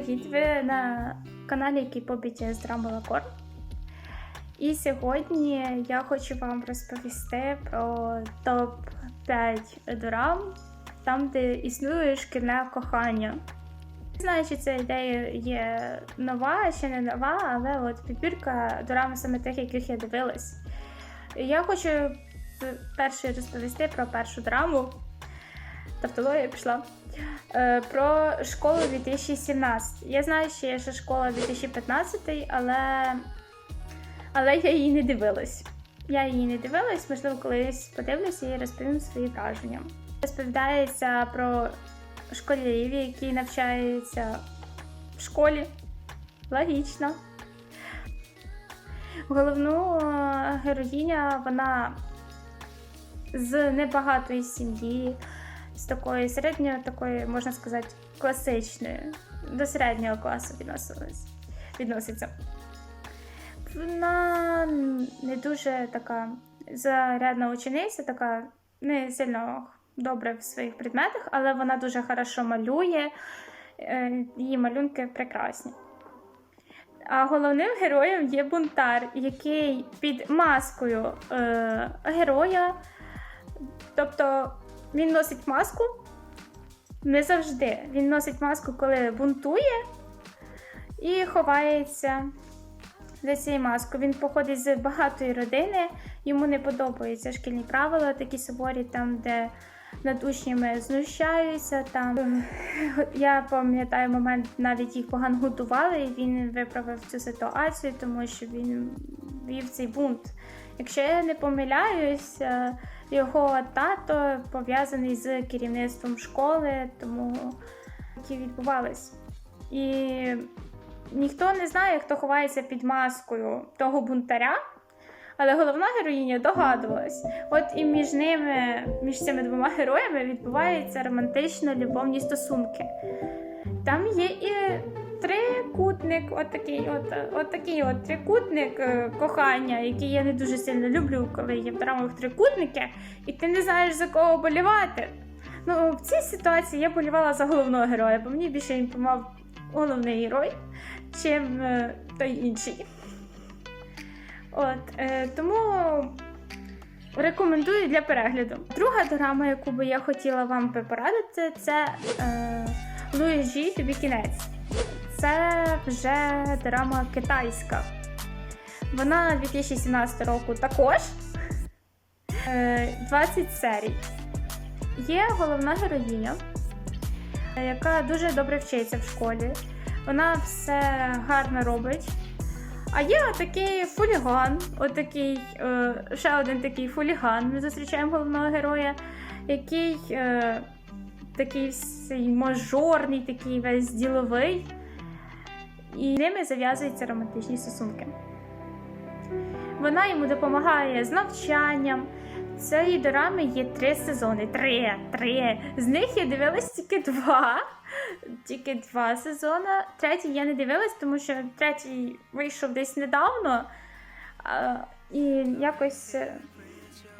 привіт! Ви на каналі K-pop BTS Drama І сьогодні я хочу вам розповісти про топ-5 дорам, там, де існує шкільне кохання. Не знаю, чи ця ідея є нова, чи не нова, але от підбірка дорам саме тих, яких я дивилась. Я хочу перше розповісти про першу драму. Тавтологія пішла. Е, Про школу 2017. Я знаю, що є ще школа 2015, але, але я її не дивилась. Я її не дивилась, можливо, колись подивлюся і розповім свої враження. Розповідається про школярів, які навчаються в школі. Логічно. Головну е, героїня вона з небагатої сім'ї, з такої середньої, такої, можна сказати, класичної, до середнього класу відноситься. Вона не дуже така зарядна учениця, така не сильно добре в своїх предметах, але вона дуже хорошо малює, е, її малюнки прекрасні. А головним героєм є бунтар, який під маскою е, героя, тобто він носить маску не завжди. Він носить маску, коли бунтує і ховається за цією маскою. Він походить з багатої родини, йому не подобаються шкільні правила, такі суворі, там, де над учнями знущаються. Там я пам'ятаю момент, навіть їх погано готували, і він виправив цю ситуацію, тому що він вів цей бунт. Якщо я не помиляюсь, е, його тато пов'язаний з керівництвом школи, тому які відбувались. І ніхто не знає, хто ховається під маскою того бунтаря. Але головна героїня догадувалась. От і між ними, між цими двома героями, відбуваються романтично любовні стосунки. Там є і трикутник, от такий от, от такий от трикутник е, кохання, який я не дуже сильно люблю, коли є в драмах трикутники, і ти не знаєш за кого болівати. Ну, в цій ситуації я болівала за головного героя, бо мені більше імпонував головний герой, чим е, той інший. От, е, тому рекомендую для перегляду. Друга драма, яку би я хотіла вам порадити, це е, Луїжі тобі кінець. Це вже драма китайська. Вона 2017 року також. Е, 20 серій. Є головна героїня, яка дуже добре вчиться в школі. Вона все гарно робить. А є отакий фуліган, отакий, е, ще один такий фуліган. Ми зустрічаємо головного героя, який е, такий мажорний, такий весь діловий. І ними зав'язуються романтичні стосунки. Вона йому допомагає з навчанням. Цієї дорами є три сезони. Три. Три. З них я дивилась тільки два. Тільки два сезони. Третій я не дивилась, тому що третій вийшов десь недавно. І якось е,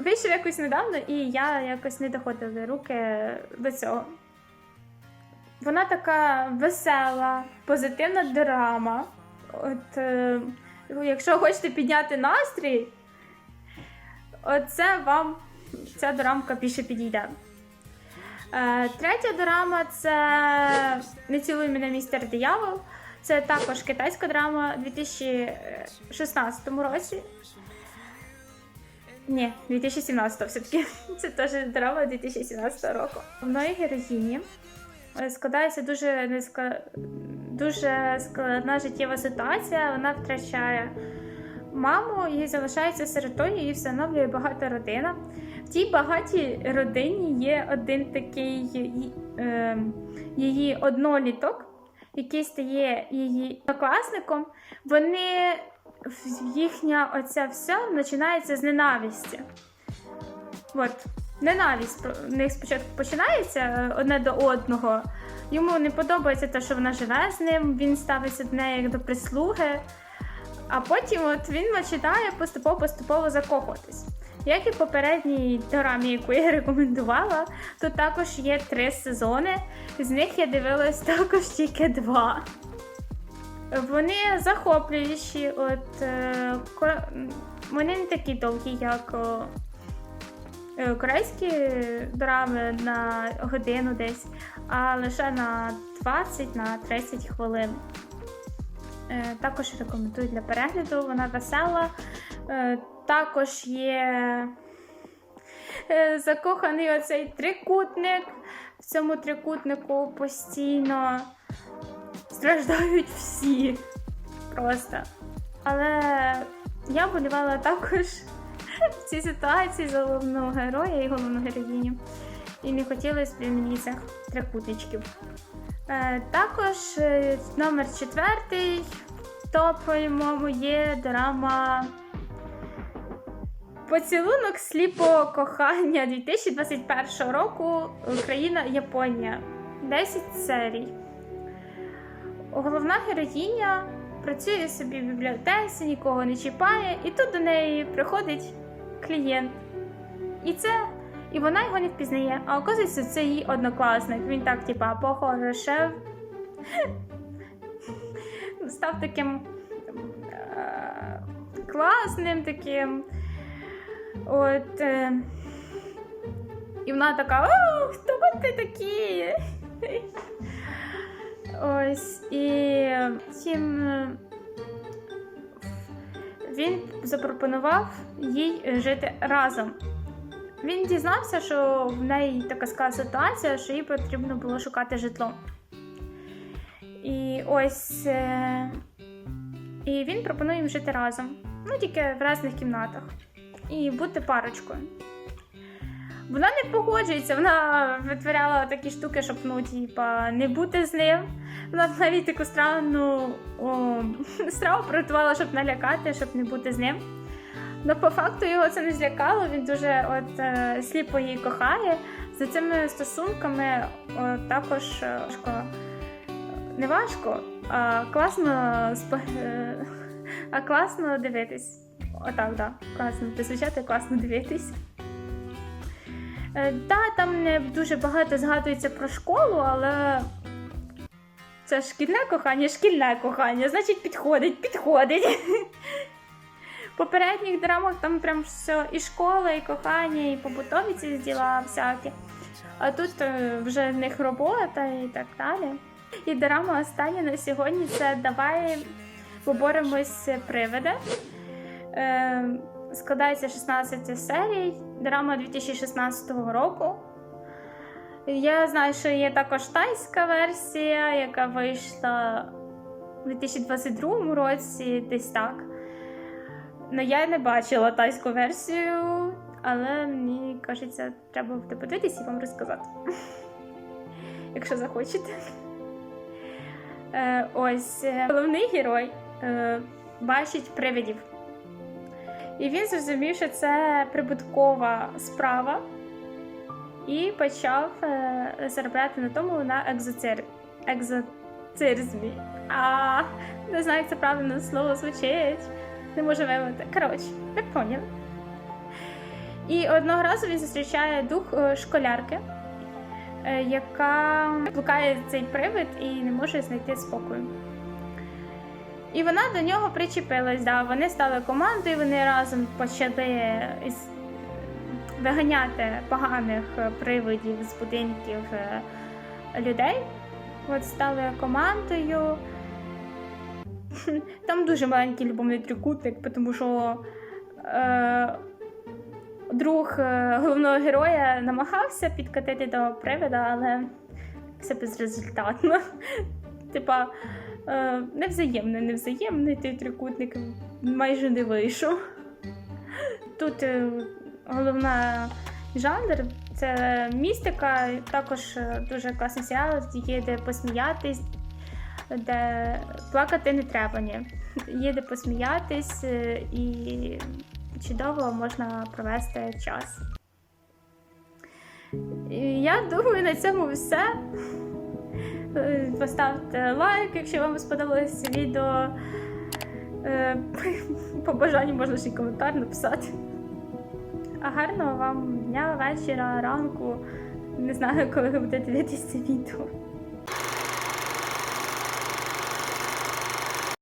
вийшов якось недавно, і я якось не доходила руки до цього. Вона така весела, позитивна драма. От, е, якщо хочете підняти настрій, оце вам ця дорамка більше підійде. Е, третя драма це Не цілуй мене містер диявол. Це також китайська драма у 2016 році. Ні, 2017 все-таки. Це теж драма 2017 року. В новій героїні складається дуже низька, дуже складна життєва ситуація. Вона втрачає маму, їй залишається сиротою, її встановлює багата родина. В тій багатій родині є один такий е, її одноліток, який стає її однокласником. Вони їхня оця все починається з ненависті. От, ненависть в них спочатку починається е, одне до одного. Йому не подобається те, що вона живе з ним, він ставиться до неї як до прислуги. А потім от він починає поступово-поступово закохуватись. Як і в попередній дорамі, яку я рекомендувала, тут також є три сезони. З них я дивилась також тільки два. Вони захоплюючі, от е, вони не такі довгі, як корейські драми на годину десь, а лише на 20 на 30 хвилин. Е, Також рекомендую для перегляду, вона весела. Е, Також є е, закоханий оцей трикутник. В цьому трикутнику постійно страждають всі. Просто. Але я болівала також в цій ситуації за головного героя і головну героїню. І не хотілося б мені цих трикутничків. Е, також е, номер четвертий топ по-моєму є драма Поцілунок сліпого кохання 2021 року Україна Японія. 10 серій. Головна героїня працює собі в бібліотеці, нікого не чіпає, і тут до неї приходить клієнт. І це. І вона його не впізнає. А оказується, це її однокласник. Він так, типа, похорошев. Став таким е- класним, таким. От. Е- і вона така: О, хто ти такі? Ось і е, він запропонував їй жити разом. Він дізнався, що в неї така ска ситуація, що їй потрібно було шукати житло. І ось е, і він пропонує їм жити разом, ну тільки в різних кімнатах, і бути парочкою. Вона не погоджується, вона витворяла такі штуки, щоб ну, типа, не бути з ним. Вона навіть таку странну о, страву приготувала, щоб налякати, щоб не бути з ним. Ну, по факту його це не злякало, він дуже от, е, сліпо її кохає. За цими стосунками о, також е, важко, не важко, а класно, е, а класно дивитись. Отак, так, да, класно звучати, класно дивитись. Е, та, там не дуже багато згадується про школу, але це шкільне кохання, шкільне кохання, значить підходить, підходить. В попередніх драмах там прям все і школа, і кохання, і побутові ці діла всякі. А тут е, вже в них робота і так далі. І драма остання на сьогодні це Давай поборемось привиди. Е, складається 16 серій, драма 2016 року. Я знаю, що є також тайська версія, яка вийшла у 2022 році, десь так. Ну, я не бачила тайську версію, але мені кажеться, треба буде подивитися і вам розказати. Якщо захочете. Е, ось е, головний герой е, бачить привидів. І він зрозумів, що це прибуткова справа, і почав е, заробляти на тому на екзоцир... екзоцирзмі. А не знаю, як це правильно слово звучить. Не можу вимовити. Коротше, ви поняли. І одного разу він зустрічає дух е, школярки, е, яка блукає цей привид і не може знайти спокою. І вона до нього причепилась. Да. Вони стали командою, вони разом почали виганяти поганих привидів з будинків е, людей. От стали командою. Там дуже маленький любовний трикутник, тому що е, друг е, головного героя намагався підкатити до привида, але все безрезультатно. Типа, е, невзаємний, невзаємний той трикутник майже не вийшов. Тут е, головна жанр це містика, також е, дуже класний серіал, є де посміятись, де плакати не треба. Ні. Є де посміятись е, і чудово можна провести час. Я думаю, на цьому все. Е, Поставте лайк, якщо вам сподобалось відео. По бажанню можна ще й коментар написати. Гарного вам дня, вечора, ранку. Не знаю, коли ви будете дивитися це відео.